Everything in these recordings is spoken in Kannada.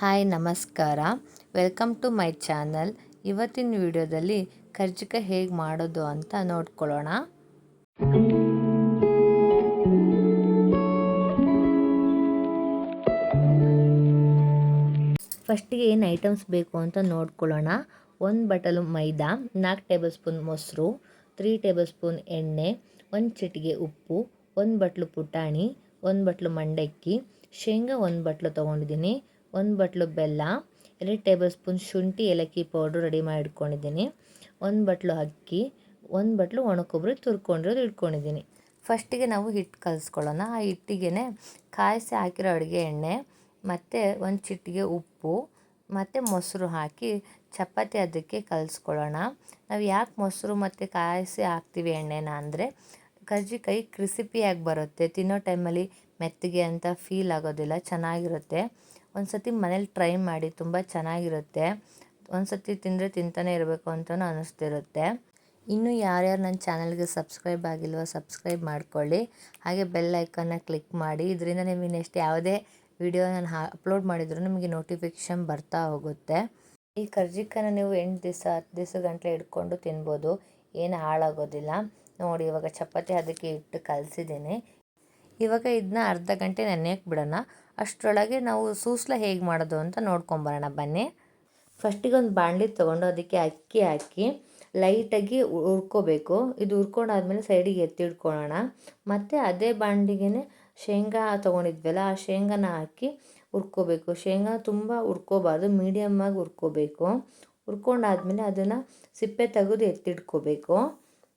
ಹಾಯ್, ನಮಸ್ಕಾರ. Welcome to my channel. ಇವತ್ತಿನ ವಿಡಿಯೋದಲ್ಲಿ ಕರ್ಜಿಕ ಹೇಗೆ ಮಾಡೋದು ಅಂತ ನೋಡ್ಕೊಳ್ಳೋಣ. ಫಸ್ಟಿಗೆ ಏನು ಐಟಮ್ಸ್ ಬೇಕು ಅಂತ ನೋಡ್ಕೊಳ್ಳೋಣ. ಒಂದು ಬಟಲು ಮೈದಾ, ನಾಲ್ಕು ಟೇಬಲ್ ಸ್ಪೂನ್ ಮೊಸರು, ತ್ರೀ ಟೇಬಲ್ ಸ್ಪೂನ್ ಎಣ್ಣೆ, ಒಂದು ಚಿಟಿಗೆ ಉಪ್ಪು, ಒಂದು ಬಟ್ಲು ಪುಟಾಣಿ, ಒಂದು ಬಟ್ಲು ಮಂಡಕ್ಕಿ, ಶೇಂಗಾ ಒಂದು ಬಟ್ಲು ತೊಗೊಂಡಿದ್ದೀನಿ. ಒಂದು ಬಟ್ಲು ಬೆಲ್ಲ, ಎರಡು ಟೇಬಲ್ ಸ್ಪೂನ್ ಶುಂಠಿ, ಏಲಕ್ಕಿ ಪೌಡ್ರು ರೆಡಿ ಮಾಡಿ ಇಟ್ಕೊಂಡಿದ್ದೀನಿ ಒಂದು ಬಟ್ಲು ಅಕ್ಕಿ, ಒಂದು ಬಟ್ಲು ಒಣಕೊಬ್ಬರಿ ತುರ್ಕೊಂಡಿರೋದು ಇಟ್ಕೊಂಡಿದ್ದೀನಿ. ಫಸ್ಟಿಗೆ ನಾವು ಹಿಟ್ಟು ಕಲಿಸ್ಕೊಳ್ಳೋಣ. ಆ ಹಿಟ್ಟಿಗೆ ಕಾಯಿಸಿ ಹಾಕಿರೋ ಅಡುಗೆ ಎಣ್ಣೆ, ಮತ್ತು ಒಂದು ಚಿಟ್ಟಿಗೆ ಉಪ್ಪು, ಮತ್ತು ಮೊಸರು ಹಾಕಿ ಚಪಾತಿ ಅದಕ್ಕೆ ಕಲಿಸ್ಕೊಳ್ಳೋಣ. ನಾವು ಯಾಕೆ ಮೊಸರು ಮತ್ತು ಕಾಯಿಸಿ ಹಾಕ್ತೀವಿ ಎಣ್ಣೆನ ಅಂದರೆ ಕರ್ಜಿಕಾಯಿ ಕ್ರಿಸಿಪಿಯಾಗಿ ಬರುತ್ತೆ. ತಿನ್ನೋ ಟೈಮಲ್ಲಿ ಮೆತ್ತಗೆ ಅಂತ ಫೀಲ್ ಆಗೋದಿಲ್ಲ, ಚೆನ್ನಾಗಿರುತ್ತೆ. ಒಂದು ಸತಿ ಮನೇಲಿ ಟ್ರೈ ಮಾಡಿ ತುಂಬ ಚೆನ್ನಾಗಿರುತ್ತೆ. ಒಂದು ಸತಿ ತಿಂದರೆ ತಿಂತಾನೆ ಇರಬೇಕು ಅಂತಲೂ ಅನ್ನಿಸ್ತಿರುತ್ತೆ ಇನ್ನೂ ಯಾರ್ಯಾರು ನನ್ನ ಚಾನಲ್ಗೆ ಸಬ್ಸ್ಕ್ರೈಬ್ ಆಗಿಲ್ವೋ ಸಬ್ಸ್ಕ್ರೈಬ್ ಮಾಡ್ಕೊಳ್ಳಿ. ಹಾಗೆ ಬೆಲ್ ಐಕನ್ನ ಕ್ಲಿಕ್ ಮಾಡಿ. ಇದರಿಂದ ನಿಮಗೆ ನೆಕ್ಸ್ಟ್ ಯಾವುದೇ ವಿಡಿಯೋ ನಾನು ಅಪ್ಲೋಡ್ ಮಾಡಿದ್ರು ನಿಮಗೆ ನೋಟಿಫಿಕೇಷನ್ ಬರ್ತಾ ಹೋಗುತ್ತೆ. ಈ ಕರ್ಜಿಕನ ನೀವು ಎಂಟು ದಿವಸ, ಹತ್ತು ದಿವಸ ಗಂಟಲೆ ಹಿಡ್ಕೊಂಡು ತಿನ್ಬೋದು. ಏನು ಹಾಳಾಗೋದಿಲ್ಲ. ನೋಡಿ, ಇವಾಗ ಚಪಾತಿ ಅದಕ್ಕೆ ಇಟ್ಟು ಕಲಸಿದ್ದೀನಿ. ಇವಾಗ ಇದನ್ನ ಅರ್ಧ ಗಂಟೆ ನೆನೆಯಕ್ಕೆ ಬಿಡೋಣ. ಅಷ್ಟರೊಳಗೆ ನಾವು ಸೂಸ್ಲ ಹೇಗೆ ಮಾಡೋದು ಅಂತ ನೋಡ್ಕೊಂಬರೋಣ, ಬನ್ನಿ. ಫಸ್ಟಿಗೆ ಒಂದು ಬಾಣಲಿ ತೊಗೊಂಡು ಅದಕ್ಕೆ ಅಕ್ಕಿ ಹಾಕಿ ಲೈಟಾಗಿ ಹುರ್ಕೋಬೇಕು. ಇದು ಉರ್ಕೊಂಡಾದ್ಮೇಲೆ ಸೈಡಿಗೆ ಎತ್ತಿಡ್ಕೊಳ್ಳೋಣ ಮತ್ತು ಅದೇ ಬಾಣಲಿಗೆ ಶೇಂಗಾ ತೊಗೊಂಡಿದ್ವಲ್ಲ, ಆ ಶೇಂಗಾನ ಹಾಕಿ ಹುರ್ಕೋಬೇಕು. ಶೇಂಗಾ ತುಂಬ ಉರ್ಕೋಬಾರ್ದು ಮೀಡಿಯಮ್ಮಾಗಿ ಹುರ್ಕೋಬೇಕು. ಹುರ್ಕೊಂಡಾದ್ಮೇಲೆ ಅದನ್ನು ಸಿಪ್ಪೆ ತೆಗೆದು ಎತ್ತಿಡ್ಕೋಬೇಕು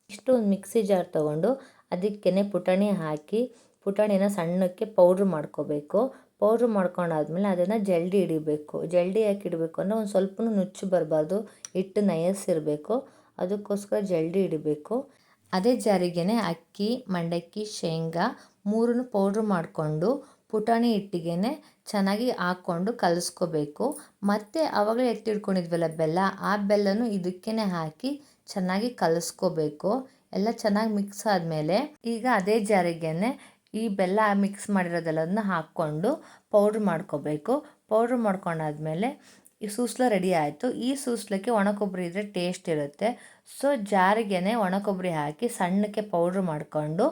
ಇಷ್ಟು ಒಂದು ಮಿಕ್ಸಿ ಜಾರ್ ತೊಗೊಂಡು ಅದಕ್ಕೆ ಪುಟಾಣಿ ಹಾಕಿ ಪುಟಾಣಿನ ಸಣ್ಣಕ್ಕೆ ಪೌಡ್ರ್ ಮಾಡ್ಕೋಬೇಕು. ಪೌಡ್ರ್ ಮಾಡ್ಕೊಂಡಾದ್ಮೇಲೆ ಅದನ್ನು ಜಲ್ಡಿ ಹಿಡಿಬೇಕು. ಜಲ್ಡಿ ಯಾಕೆ ಇಡಬೇಕು ಅಂದರೆ ಒಂದು ಸ್ವಲ್ಪ ನುಚ್ಚು ಬರಬಾರ್ದು. ಹಿಟ್ಟು ನಯಸ್ಸಿರಬೇಕು. ಅದಕ್ಕೋಸ್ಕರ ಜಲ್ಡಿ ಹಿಡಿಬೇಕು. ಅದೇ ಜಾರಿಗೆ ಅಕ್ಕಿ, ಮಂಡಕ್ಕಿ, ಶೇಂಗಾ ಮೂರನ್ನು ಪೌಡ್ರ್ ಮಾಡಿಕೊಂಡು ಪುಟಾಣಿ ಹಿಟ್ಟಿಗೆ ಚೆನ್ನಾಗಿ ಹಾಕ್ಕೊಂಡು ಕಲಸ್ಕೋಬೇಕು. ಮತ್ತು ಆವಾಗಲೇ ಎತ್ತಿಡ್ಕೊಂಡಿದ್ವಲ್ಲ ಬೆಲ್ಲ, ಆ ಬೆಲ್ಲನೂ ಇದಕ್ಕೇ ಹಾಕಿ ಚೆನ್ನಾಗಿ ಕಲಿಸ್ಕೋಬೇಕು. ಎಲ್ಲ ಚೆನ್ನಾಗಿ ಮಿಕ್ಸ್ ಆದಮೇಲೆ ಈಗ ಅದೇ ಜಾರಿಗೆನೆ ಈ ಬೆಲ್ಲ ಮಿಕ್ಸ್ ಮಾಡಿರೋದೆಲ್ಲದನ್ನ ಹಾಕ್ಕೊಂಡು ಪೌಡ್ರ್ ಮಾಡ್ಕೋಬೇಕು. ಪೌಡ್ರ್ ಮಾಡ್ಕೊಂಡಾದ್ಮೇಲೆ ಈ ಸೂಸ್ಲ ರೆಡಿ ಆಯಿತು. ಈ ಸೂಸ್ಲಕ್ಕೆ ಒಣ ಕೊಬ್ಬರಿ ಇದ್ದರೆ ಟೇಸ್ಟ್ ಇರುತ್ತೆ. ಸೊ ಜಾರಿಗೆನೆ ಒಣ ಕೊಬ್ಬರಿ ಹಾಕಿ ಸಣ್ಣಕ್ಕೆ ಪೌಡ್ರ್ ಮಾಡಿಕೊಂಡು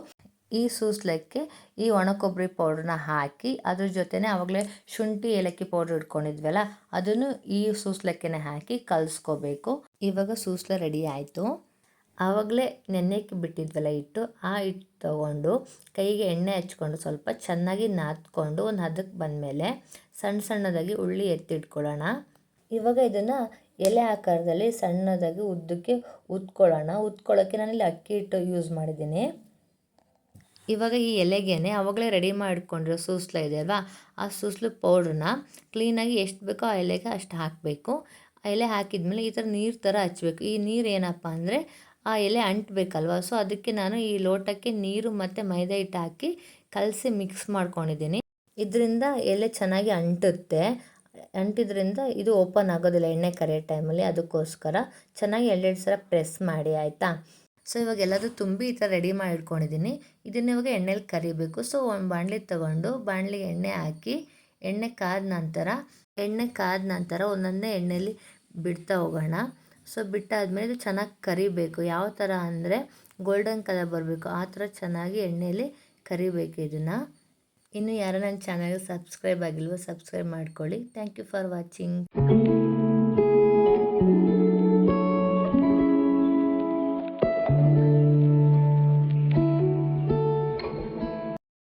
ಈ ಸೂಸ್ಲಕ್ಕೆ ಈ ಒಣ ಕೊಬ್ಬರಿ ಪೌಡ್ರನ್ನ ಹಾಕಿ ಅದ್ರ ಜೊತೆನೇ ಆವಾಗಲೇ ಶುಂಠಿ, ಏಲಕ್ಕಿ ಪೌಡ್ರ್ ಇಟ್ಕೊಂಡಿದ್ವಲ್ಲ, ಅದನ್ನು ಈ ಸೂಸ್ಲಕ್ಕೆ ಹಾಕಿ ಕಲಿಸ್ಕೋಬೇಕು. ಇವಾಗ ಸೂಸ್ಲ ರೆಡಿ ಆಯಿತು. ಆವಾಗಲೇ ನೆನೆಯಕ್ಕೆ ಬಿಟ್ಟಿದ್ವಲ್ಲ ಹಿಟ್ಟು, ಆ ಹಿಟ್ಟು ತೊಗೊಂಡು ಕೈಗೆ ಎಣ್ಣೆ ಹಚ್ಕೊಂಡು ಸ್ವಲ್ಪ ಚೆನ್ನಾಗಿ ನಾದ್ಕೊಂಡು ಒಂದು ಹದಕ್ಕೆ ಬಂದಮೇಲೆ ಸಣ್ಣ ಸಣ್ಣದಾಗಿ ಉಳ್ಳಿ ಎತ್ತಿಟ್ಕೊಳ್ಳೋಣ. ಇವಾಗ ಇದನ್ನು ಎಲೆ ಆಕಾರದಲ್ಲಿ ಸಣ್ಣದಾಗಿ ಉದ್ದಕ್ಕೆ ಉತ್ಕೊಳ್ಳೋಣ. ಉತ್ಕೊಳ್ಳೋಕ್ಕೆ ನಾನಿಲ್ಲಿ ಅಕ್ಕಿ ಹಿಟ್ಟು ಯೂಸ್ ಮಾಡಿದ್ದೀನಿ. ಇವಾಗ ಈ ಎಲೆಗೇನೆ ಅವಾಗಲೇ ರೆಡಿ ಮಾಡಿಕೊಂಡಿರೋ ಸೂಸ್ಲ ಇದೆ ಅಲ್ವಾ? ಆ ಸೂಸ್ಲು ಪೌಡ್ರನ್ನ ಕ್ಲೀನಾಗಿ ಎಷ್ಟು ಬೇಕೋ ಆ ಎಲೆಗೆ ಅಷ್ಟು ಹಾಕಬೇಕು. ಆ ಎಲೆ ಹಾಕಿದ್ಮೇಲೆ ಈ ಥರ ನೀರು ಥರ ಹಚ್ಚಬೇಕು ಈ ನೀರು ಏನಪ್ಪ ಅಂದರೆ ಆ ಎಲೆ ಅಂಟಬೇಕಲ್ವ? ಸೊ ಅದಕ್ಕೆ ನಾನು ಈ ಲೋಟಕ್ಕೆ ನೀರು ಮತ್ತು ಮೈದಾ ಹಿಟ್ಟು ಹಾಕಿ ಕಲಸಿ ಮಿಕ್ಸ್ ಮಾಡ್ಕೊಂಡಿದ್ದೀನಿ. ಇದರಿಂದ ಎಲೆ ಚೆನ್ನಾಗಿ ಅಂಟುತ್ತೆ. ಅಂಟಿದ್ರಿಂದ ಇದು ಓಪನ್ ಆಗೋದಿಲ್ಲ ಎಣ್ಣೆ ಕರೆಯೋ ಟೈಮಲ್ಲಿ ಅದಕ್ಕೋಸ್ಕರ ಚೆನ್ನಾಗಿ ಎರಡೆರಡು ಸಲ ಪ್ರೆಸ್ ಮಾಡಿ, ಆಯಿತಾ? ಸೊ, ಇವಾಗ ಎಲ್ಲದೂ ತುಂಬಿ ಈ ಥರ ರೆಡಿ ಮಾಡಿ ಇಟ್ಕೊಂಡಿದ್ದೀನಿ ಇದನ್ನ ಇವಾಗ ಎಣ್ಣೆಲಿ ಕರಿಬೇಕು. ಸೊ, ಒಂದು ಬಾಣಲಿ ತೊಗೊಂಡು ಬಾಣಲಿಗೆ ಎಣ್ಣೆ ಹಾಕಿ, ಎಣ್ಣೆ ಕಾದ ನಂತರ, ಎಣ್ಣೆ ಕಾದ ನಂತರ ಒಂದೊಂದೇ ಎಣ್ಣೆಲಿ ಬಿಡ್ತಾ ಹೋಗೋಣ. ಸೊ, ಬಿಟ್ಟಾದಮೇಲೆ ಇದು ಚೆನ್ನಾಗಿ ಕರಿಬೇಕು. ಯಾವ ಥರ ಅಂದರೆ ಗೋಲ್ಡನ್ ಕಲರ್ ಬರಬೇಕು. ಆ ಥರ ಚೆನ್ನಾಗಿ ಎಣ್ಣೆಯಲ್ಲಿ ಕರಿಬೇಕು ಇದನ್ನು. ಇನ್ನು ಯಾರು ನನ್ನ ಚಾನಲ್ಗೆ ಸಬ್ಸ್ಕ್ರೈಬ್ ಆಗಿಲ್ವೋ ಸಬ್ಸ್ಕ್ರೈಬ್ ಮಾಡ್ಕೊಳ್ಳಿ. Thank you for watching